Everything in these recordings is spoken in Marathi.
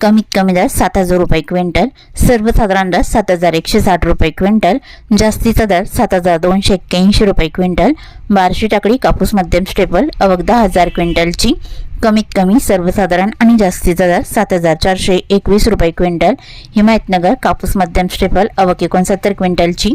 कमीत कमी दर सात हजार रुपये क्विंटल सर्वसाधारण दर सात हजार एकशे साठ रुपये क्विंटल जास्तीचा दर सात हजार दोनशे एक्क्याऐंशी रुपये क्विंटल बारशे टाकडी कापूस मध्यम स्टेपल अवघ दहा हजार क्विंटलची कमीत कमी सर्वसाधारण आणि जास्तीचा दर सात हजार चारशे एकवीस रुपये क्विंटल हिमायतनगर कापूस मध्यम स्टेपल अवक एकोणसत्तर क्विंटलची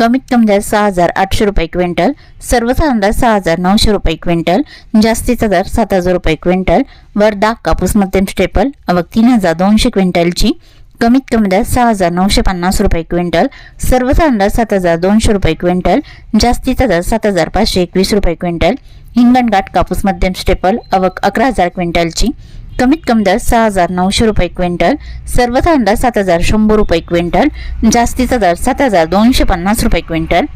कमीत कमी दर सहा हजार आठशे रुपये क्विंटल सर्वसाधारण दर सहा हजार नऊशे रुपये क्विंटल जास्तीचा दर सात हजार रुपये क्विंटल वर्धा कापूस मध्यम स्टेपल आवक तीन हजार दोनशे क्विंटलची कमीत कमी दर सहा हजार नऊशे पन्नास रुपये क्विंटल सर्वसाधारण दर सात हजार दोनशे रुपये क्विंटल जास्तीचा दर सात हजार पाचशे एकवीस रुपये क्विंटल हिंगणघाट कापूस मध्यम स्टेपल आवक अकरा हजार क्विंटलची कमीत कमी दर सहा हजार नऊशे रुपये क्विंटल सर्वसाधारण दर सात हजार शंभर रुपये क्विंटल जास्तीचा दर सात हजार दोनशे पन्नास रुपये क्विंटल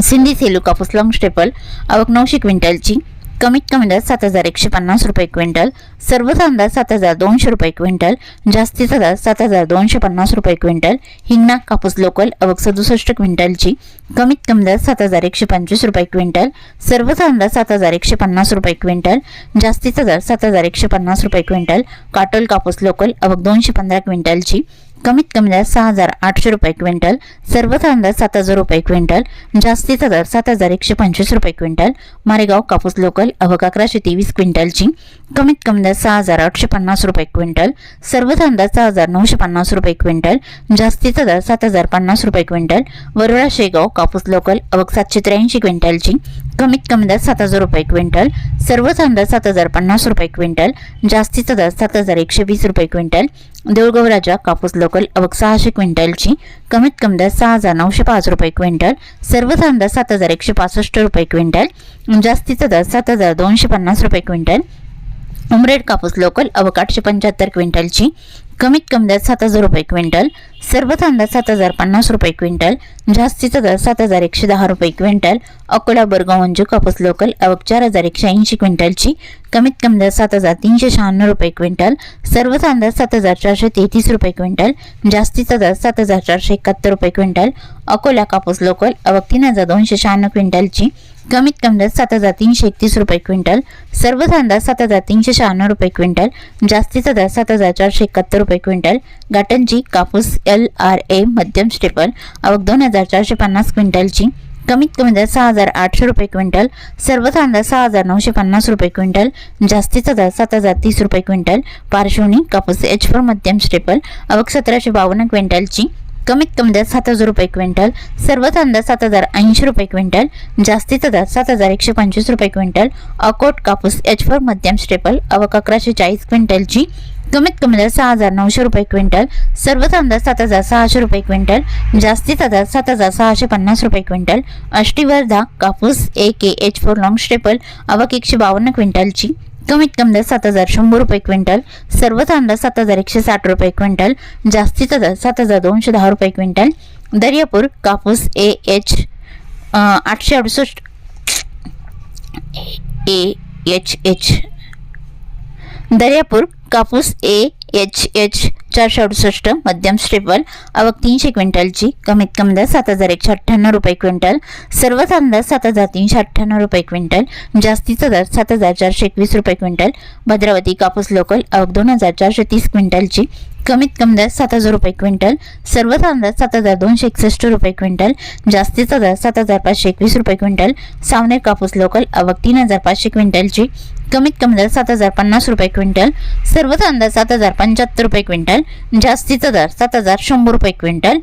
सिंधी सेलू कापूस लॉंग स्टेपल आवक नऊशे क्विंटलची कमीत कमी दर सात हजार एकशे पन्नास रुपये क्विंटल सर्वसाधारण दर सात हजार दोनशे रुपये क्विंटल जास्तीचा दर सात हजार दोनशे पन्नास रुपये क्विंटल हिंगणा कापूस लोकल अवक सदुसष्ट क्विंटलची कमीत कमी दर सात हजार एकशे पंचवीस रुपये क्विंटल सर्वसाधारण दर सात हजार एकशे पन्नास रुपये क्विंटल जास्तीचा दर सात हजार एकशे पन्नास रुपये क्विंटल काटोल कापूस लोकल अवक दोनशे पंधरा क्विंटलची कमीत कमी दर सहा हजार आठशे रुपये क्विंटल सर्वसाधारण दर सात हजार रुपये क्विंटल जास्तीचा दर सात हजार एकशे पंचवीस रुपये क्विंटल मारेगाव कापूस लोकल अवक अकराशे तेवीस क्विंटलची कमीत कमी दर सहा हजार आठशे पन्नास रुपये क्विंटल सर्वसाधारण दर सहा हजार नऊशे पन्नास रुपये क्विंटल जास्तीचा दर सात हजार पन्नास रुपये क्विंटल वरोळा शेगाव कापूस लोकल अवक सातशे त्र्याऐंशी क्विंटलची कमीत कमी दर सात हजार रुपये क्विंटल सर्वसाधारण दर सात हजार पन्नास रुपये क्विंटल जास्तीचा दर सात हजार एकशे वीस रुपये क्विंटल देऊळगाव राजा कापूस लोकल अवक सहाशे क्विंटलची कमीत कमी दर सहा हजार नऊशे पाच रुपये क्विंटल सर्वसाधारण दर सात हजार एकशे पासष्ट रुपये क्विंटल जास्तीचा दर सात हजार दोनशे पन्नास रुपये क्विंटल उमरेड कापूस लोकल अवक आठशे पंच्याहत्तर क्विंटलची कमीत कमी दर सात हजार रुपये क्विंटल सर्व दर सात हजार पन्नास रुपये क्विंटल जास्तीचा दर सात हजार एकशे दहा रुपये क्विंटल अकोला बरगावंजू कापूस लोकल अवक चार हजार एकशे ऐंशी क्विंटलची कमीत कमी दर सात हजार तीनशे शहाण्णव रुपये क्विंटल सर्व दर सात हजार चारशे तेहतीस रुपये क्विंटल जास्तीचा दर सात हजार चारशे एकाहत्तर रुपये क्विंटल अकोला कापूस लोकल अवक तीन हजार दोनशे शहाण्णव क्विंटलची कमीत कमी सात हजार तीनशे एकतीस रुपये क्विंटल सर्व दर सात हजार तीनशे शहाण्णव रुपये क्विंटल जास्तीचा दर सात हजार चारशे एकाहत्तर रुपये क्विंटल गाटनजी कापूस एल आर ए मध्यम स्टेपल आवक दोन हजार चारशे पन्नास क्विंटलची कमीत कमी दर सहा हजार आठशे रुपये क्विंटल सर्व दर सहा हजार नऊशे पन्नास रुपये क्विंटल जास्तीचा दर सात हजार तीस रुपये क्विंटल पार्श्वनी कापूस एच फोर मध्यम स्टेपल आवक सतराशे बावन्न क्विंटलची कमीत कमी दर सात हजार रुपये क्विंटल सर्व दर सात हजार ऐंशी रुपये क्विंटल जास्तीचा दर सात हजार एकशे पंचवीस रुपये क्विंटल अकोट कापूस एच फोर मध्यम स्टेपल आवक अकराशे चाळीस क्विंटलची कमीत कमी दर सहा हजार नऊशे रुपये क्विंटल सर्व दर सात हजार सहाशे रुपये क्विंटल जास्तीचा दर सात हजार सहाशे पन्नास रुपये क्विंटल अष्टीवर्धा कापूस A K H four long staple अवक एकशे बावन्न क्विंटलची कमीत कमी दर सात हजार शंभर रुपये क्विंटल सर्व दर सात हजार एकशे साठ रुपये क्विंटल जास्तीचा दर सात हजार दोनशे दहा रुपये क्विंटल दर्यापूर कापूस ए एच आठशे अडुसष्ट ए एच एच दर्यापूर कापूस ए एच एच चारशे अडुसष्ट मध्यम स्टेपल आवक तीनशे क्विंटलची कमीत कमी दर सात हजार एकशे अठ्ठ्याण्णव रुपये क्विंटल सर्वच अंदाज सात हजार तीनशे अठ्ठ्याण्णव रुपये क्विंटल जास्तीचा दर सात हजार चारशे एकवीस रुपये क्विंटल भद्रावती कापूस लोकल आवक दोन हजार चारशे तीस क्विंटलची कमीत कमी दर सात हजार रुपये क्विंटल सर्वसाधारण दर सात हजार दोनशे एकसष्ट रुपये क्विंटल जास्तीचा दर सात हजार पाचशे एकवीस रुपये क्विंटल सावनेर कापूस लोकल आवक तीन हजार पाचशे क्विंटलची कमीत कमी दर सात हजार पन्नास रुपये क्विंटल सर्वसाधारण दर सात हजार पंच्याहत्तर रुपये क्विंटल जास्तीचा दर सात हजार शंभर रुपये क्विंटल